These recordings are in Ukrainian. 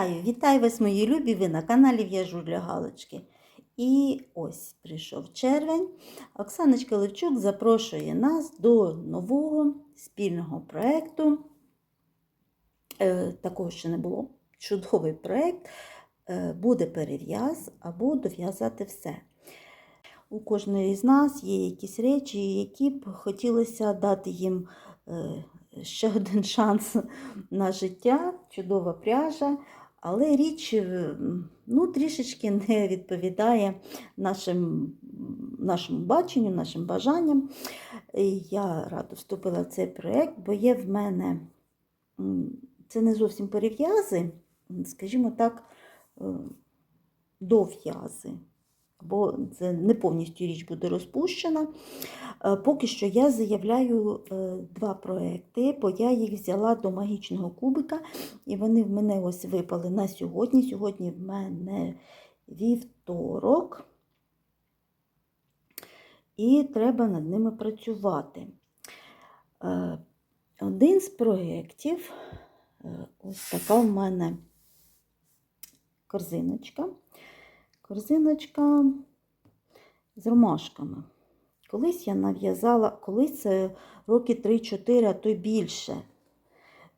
Вітаю, вітаю вас, мої любі! Ви на каналі В'яжу для Галочки. І ось прийшов червень. Оксаночка Левчук запрошує нас до нового спільного проєкту. Е, такого ще не було. Чудовий проєкт. Е, буде перев'яз або дов'язати все. У кожної з нас є якісь речі, які б хотілося дати їм е, ще один шанс на життя, чудова пряжа, але річ е, ну, трішечки не відповідає нашим, нашому баченню, нашим бажанням. І Я радо вступила в цей проєкт, бо є в мене це не зовсім перев'язи, скажімо так, е, дов'язи. Бо це не повністю річ буде розпущена. Е, Поки що я заявляю е, два проекти, бо я їх взяла до магічного кубика, і вони в мене ось випали на сьогодні. Сьогодні в мене вівторок, і треба над ними працювати. Е, Один з проєктів, ось така в мене корзиночка. Корзиночка з ромашками. Колись я нав'язала, колись це роки 3-4, а то й більше.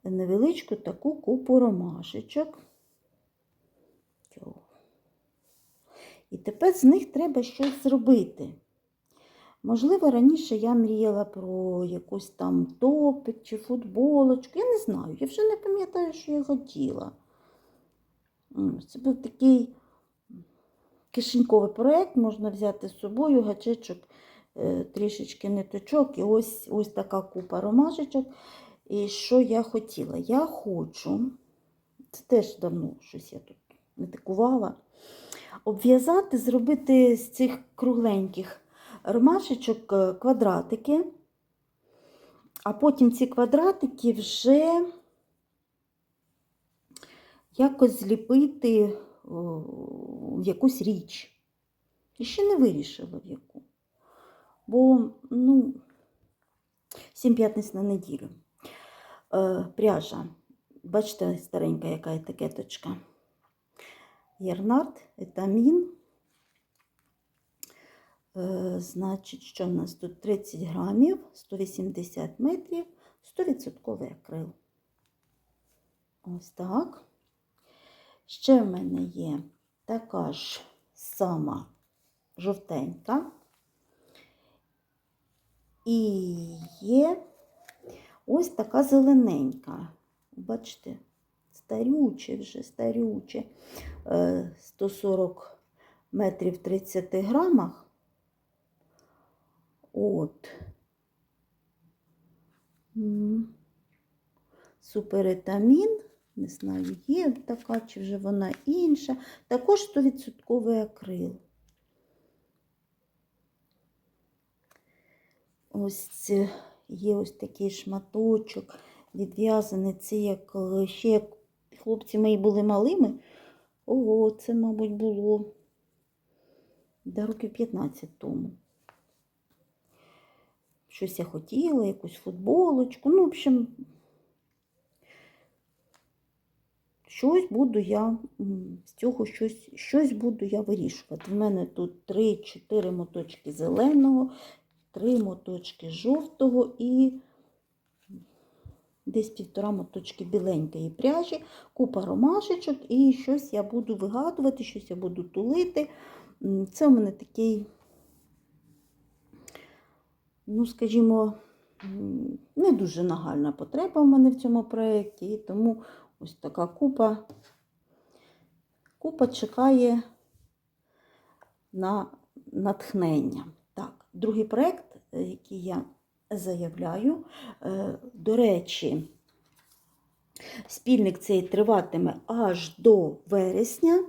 Невеличку таку купу ромашечок. І тепер з них треба щось зробити. Можливо, раніше я мріяла про якусь там топик чи футболочку. Я не знаю, я вже не пам'ятаю, що я хотіла. Це був такий кишеньковий проєкт, можна взяти з собою гачечок, е, трішечки ниточок, і ось ось така купа ромашечок. І що я хотіла? Я хочу, це теж давно щось я тут метикувала, обв'язати, зробити з цих кругленьких ромашечок е, квадратики, а потім ці квадратики вже якось зліпити в якусь річ. І ще не вирішила в яку. Бо, ну, сім п'ятниць на неділю. Е, пряжа. Бачите, старенька яка етикеточка. Ярнард, етамін. Е, значить, що в нас тут 30 грамів, 180 метрів, 100% акрил. Ось так. Ще в мене є така ж сама жовтенька. І є ось така зелененька. Бачите, старюче вже, старюче. 140 метрів 30 грамах. От. Суперетамін. Не знаю, є така, чи вже вона інша. Також 100% акрил. Ось є ось такий шматочок відв'язаний. Це як ще як хлопці мої були малими. Ого, це, мабуть, було до років 15 тому. Щось я хотіла, якусь футболочку. Ну, в общем, щось буду я з цього щось щось буду я вирішувати. В мене тут 3-4 моточки зеленого, 3 моточки жовтого і десь півтора моточки біленької пряжі, купа ромашечок, і щось я буду вигадувати, щось я буду тулити. Це у мене такий, ну, скажімо, не дуже нагальна потреба в мене в цьому проєкті, тому Ось така купа. Купа чекає на натхнення. Так, другий проєкт, який я заявляю, е, до речі, спільник цей триватиме аж до вересня.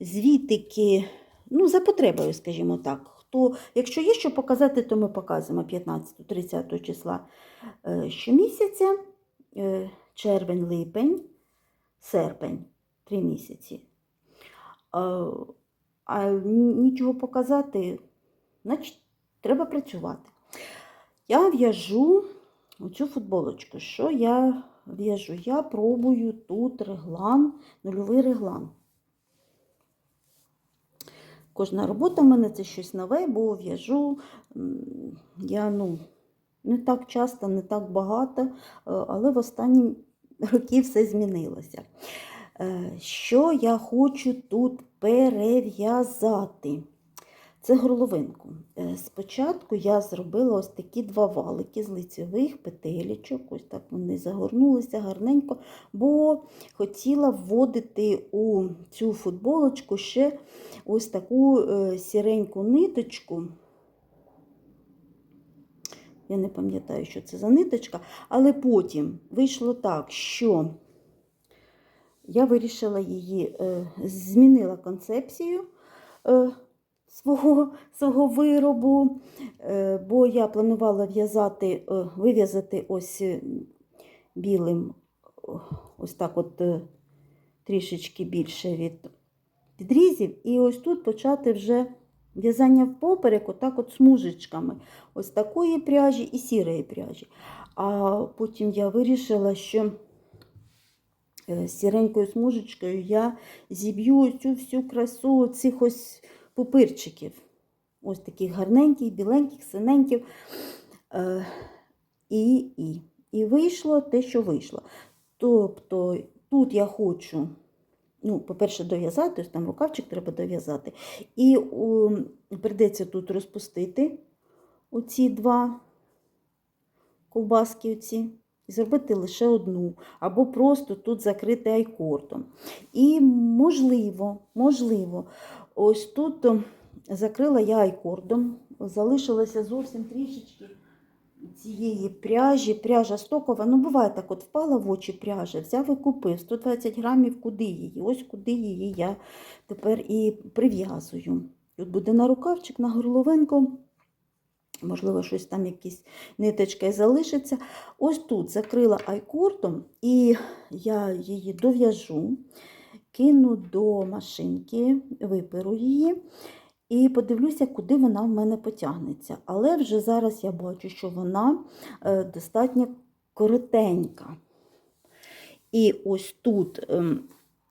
Звітики, ну, за потребою, скажімо так. Хто, якщо є що показати, то ми показуємо 15-30 числа е, щомісяця, е, червень-липень серпень, три місяці. А, а нічого показати, значить, треба працювати. Я в'яжу оцю футболочку, що я в'яжу? Я пробую тут реглан, нульовий реглан. Кожна робота в мене це щось нове, бо в'яжу я ну, не так часто, не так багато, е, але в останні роки все змінилося. Е, Що я хочу тут перев'язати? Це горловинку. Е, Спочатку я зробила ось такі два валики з лицевих петелечок. Ось так вони загорнулися гарненько, бо хотіла вводити у цю футболочку ще ось таку е, сіреньку ниточку. Я не пам'ятаю, що це за ниточка, але потім вийшло так, що я вирішила її, е, змінила концепцію е, свого, свого виробу, е, бо я планувала в'язати, вив'язати ось білим, ось так от трішечки більше від відрізів, і ось тут почати вже в'язання впоперек, отак от смужечками, ось такої пряжі і сірої пряжі. А потім я вирішила, що е, сіренькою смужечкою я зіб'ю цю всю красу цих ось пупирчиків. Ось таких гарненьких, біленьких, синеньких. Е, І, і. і вийшло те, що вийшло. Тобто тут я хочу, ну, по-перше, дов'язати, там рукавчик треба дов'язати. І о, прийдеться тут розпустити оці два ковбаски оці, і зробити лише одну, або просто тут закрити айкортом. І можливо, можливо, ось тут закрила я айкордом, залишилося зовсім трішечки цієї пряжі, пряжа стокова, ну буває так, от впала в очі пряжа, взяв і купив 120 грамів, куди її? Ось куди її я тепер і прив'язую. Тут буде на рукавчик, на горловинку. Можливо, щось там якісь ниточка і залишиться. Ось тут закрила айкортом, і я її дов'яжу, кину до машинки, виперу її. І подивлюся, куди вона в мене потягнеться. Але вже зараз я бачу, що вона е, достатньо коротенька. І ось тут ем,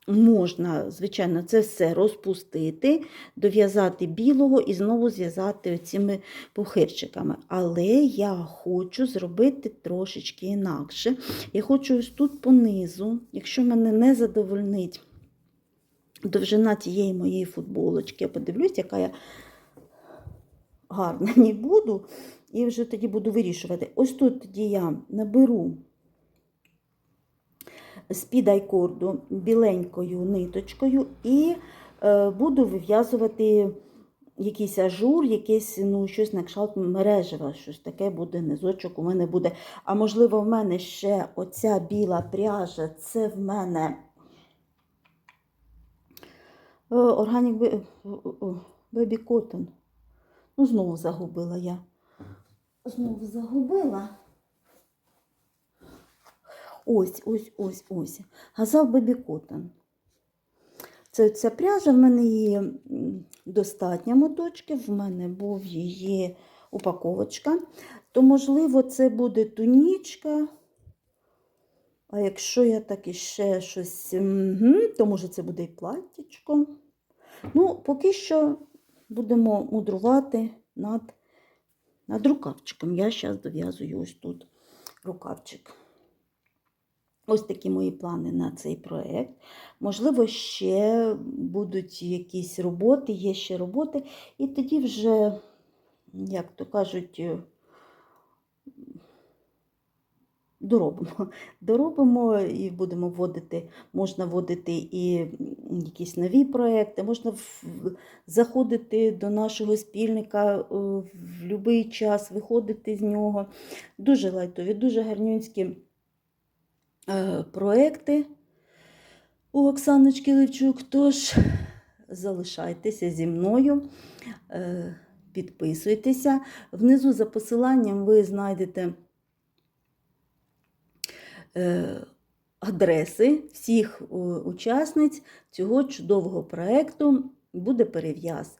можна, звичайно, це все розпустити, дов'язати білого і знову зв'язати цими пухирчиками. Але я хочу зробити трошечки інакше. Я хочу ось тут понизу, якщо мене не задовольнить довжина цієї моєї футболочки. Я подивлюсь, яка я гарна не буду. І вже тоді буду вирішувати. Ось тут тоді я наберу з-під айкорду біленькою ниточкою і е, буду вив'язувати якийсь ажур, якийсь, ну, щось на кшталт мережева, щось таке буде, низочок у мене буде. А можливо, в мене ще оця біла пряжа, це в мене Органік Бебі Коттон. Ну, знову загубила я. Знову загубила. Ось, ось, ось, ось. Газав Бебі Коттон. Це ця пряжа, в мене її достатньо моточків, в мене був її упаковочка. То, можливо, це буде тунічка. А якщо я так іще щось, то може це буде і платтячко. Ну, поки що будемо мудрувати над, над рукавчиком. Я зараз дов'язую ось тут рукавчик. Ось такі мої плани на цей проєкт. Можливо, ще будуть якісь роботи, є ще роботи, і тоді вже, як то кажуть, доробимо. Доробимо і будемо вводити, можна вводити і якісь нові проекти, можна заходити до нашого спільника е, в будь-який час, виходити з нього. Дуже лайтові, дуже гарнюнські е, проекти у Оксаночки Левчук. Тож залишайтеся зі мною. е, Підписуйтеся. Внизу за посиланням ви знайдете адреси всіх е, учасниць цього чудового проєкту. Буде перев'яз.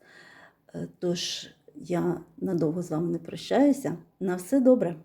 Е, Тож я надовго з вами не прощаюся. На все добре!